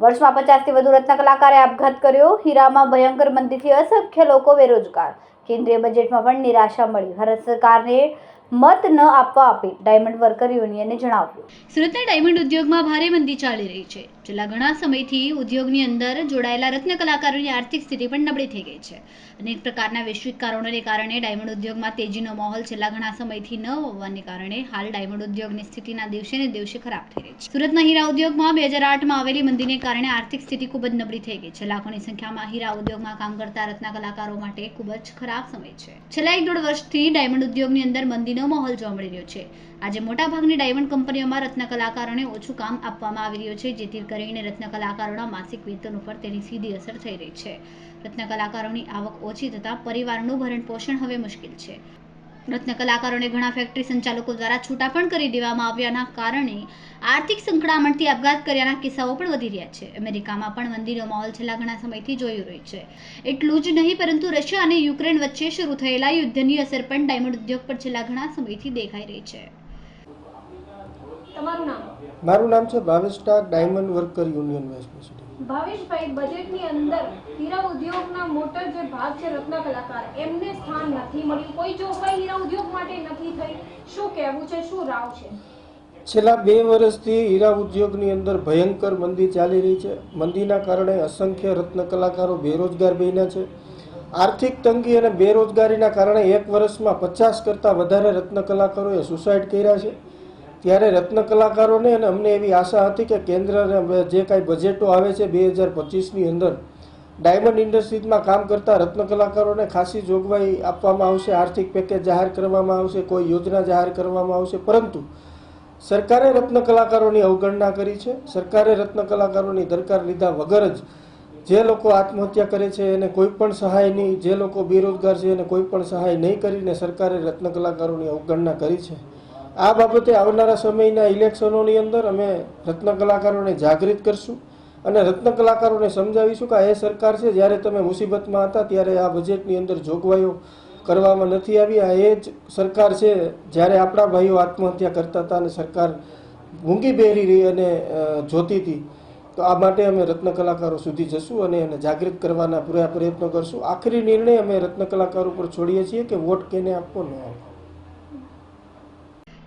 વર્ષમાં પચાસથી વધુ રત્ન કલાકારે આપઘાત કર્યો. હીરામાં ભયંકર મંદીથી અસંખ્ય લોકો બેરોજગાર. કેન્દ્રીય બજેટમાં પણ નિરાશા મળી. ભારત સરકારને મત ન આપવા આપી ડાયમંડ વર્કર યુનિયને જણાવ્યું. સુરતના ડાયમંડ ઉદ્યોગમાં ભારે મંદી ચાલી રહી છે. છેલ્લા ઘણા સમયથી ઉદ્યોગની અંદર જોડાયેલા રત્ન કલાકારોની આર્થિક સ્થિતિ પણ નબળી થઈ ગઈ છે. અનેક પ્રકારના વૈશ્વિક કારણોને કારણે ડાયમંડ ઉદ્યોગમાં તેજીનો માહોલ છેલ્લા ઘણા સમયથી ન હોવાને કારણે હાલ ડાયમંડ ઉદ્યોગની સ્થિતિના દિવસે ને દિવસે ખરાબ થઈ રહી છે. સુરતના હીરા ઉદ્યોગમાં બે હજાર આઠમાં આવેલી મંદીને કારણે આર્થિક સ્થિતિ ખૂબ જ નબળી થઈ ગઈ છે. લાખોની સંખ્યામાં હીરા ઉદ્યોગમાં કામ કરતા રત્ન કલાકારો માટે ખૂબ જ ખરાબ સમય છે. છેલ્લા એક દોઢ વર્ષથી ડાયમંડ ઉદ્યોગની અંદર મંદીનો માહોલ જોવા મળી રહ્યો છે. આજે મોટાભાગની ડાયમંડ કંપનીઓમાં રત્ન કલાકારોને ઓછું કામ આપવામાં આવી રહ્યું છે, જેથી કરીને રત્ન કલાકારોના માસિક વેતન ઉપર તેની સીધી અસર થઈ રહી છે. રત્ન કલાકારોની આવક ઓછી થતાં પરિવારનું ભરણ પોષણ હવે મુશ્કેલ છે. રત્ન કલાકારોને ઘણા ફેક્ટરી સંચાલકો દ્વારા છૂટા પણ કરી દેવામાં આવ્યાના કારણે આર્થિક સંકળામણથી આપઘાત કર્યાના કિસ્સાઓ પણ વધી રહ્યા છે. અમેરિકામાં પણ મંદીનો માહોલ છેલ્લા ઘણા સમયથી જોઈ રહ્યો છે. એટલું જ નહીં, પરંતુ રશિયા અને યુક્રેન વચ્ચે શરૂ થયેલા યુદ્ધની અસર પણ ડાયમંડ ઉદ્યોગ પર છેલ્લા ઘણા સમયથી દેખાઈ રહી છે. તમારું નામ? મારું નામ છે Bhavesh Tak diamond worker union vice president ભાવેશભાઈ બજેટની અંદર હીરા ઉદ્યોગના મોટો જે ભાગ છે રત્ન કલાકાર એમને સ્થાન નથી મળ્યું. કોઈ જોગવાઈ હીરા ઉદ્યોગ માટે નથી થઈ. શું કહેવું છે? શું રાવ છે? છેલ્લા બે વર્ષથી હીરા ઉદ્યોગની અંદર ભયંકર મંદી ચાલી રહી છે. મંદીના કારણે અસંખ્ય રત્ન કલાકારો બેરોજગાર બન્યા છે. આર્થિક તંગી અને બેરોજગારીના કારણે એક વર્ષમાં પચાસ કરતાં વધારે રત્ન કલાકારોએ સુસાઇડ કર્યા છે. ત્યારે રત્ન કલાકારોને અને અમને એવી આશા હતી કે કેન્દ્ર અને જે કાંઈ બજેટો આવે છે બે હજાર પચીસની અંદર ડાયમંડ ઇન્ડસ્ટ્રીઝમાં કામ કરતા રત્ન કલાકારોને ખાસી જોગવાઈ આપવામાં આવશે, આર્થિક પેકેજ જાહેર કરવામાં આવશે, કોઈ યોજના જાહેર કરવામાં આવશે. પરંતુ સરકારે રત્ન કલાકારોની અવગણના કરી છે. સરકારે રત્ન કલાકારોની દરકાર લીધા વગર જ જે લોકો આત્મહત્યા કરે છે એને કોઈ પણ સહાય નહીં, જે લોકો બેરોજગાર છે એને કોઈ પણ સહાય નહીં કરીને સરકારે રત્ન કલાકારોની અવગણના કરી છે. આ બાબતે આવનારા સમયના ઇલેક્શનોની અંદર અમે રત્ન કલાકારોને જાગૃત કરશું અને રત્ન કલાકારોને સમજાવીશું કે આ એ સરકાર છે, જ્યારે તમે મુસીબતમાં હતા, ત્યારે આ બજેટની અંદર જોગવાઈઓ કરવામાં નથી આવી. આ એ જ સરકાર છે, જ્યારે આપણા ભાઈઓ આત્મહત્યા કરતા હતા અને સરકાર મૂંગી બેરી રહી અને જોતી હતી, તો આ માટે અમે રત્ન કલાકારો સુધી જશું અને એને જાગૃત કરવાના પૂરા પ્રયત્નો કરશું. આખરી નિર્ણય અમે રત્ન કલાકારો પર છોડીએ છીએ કે વોટ કેને આપવો, ન આપવો.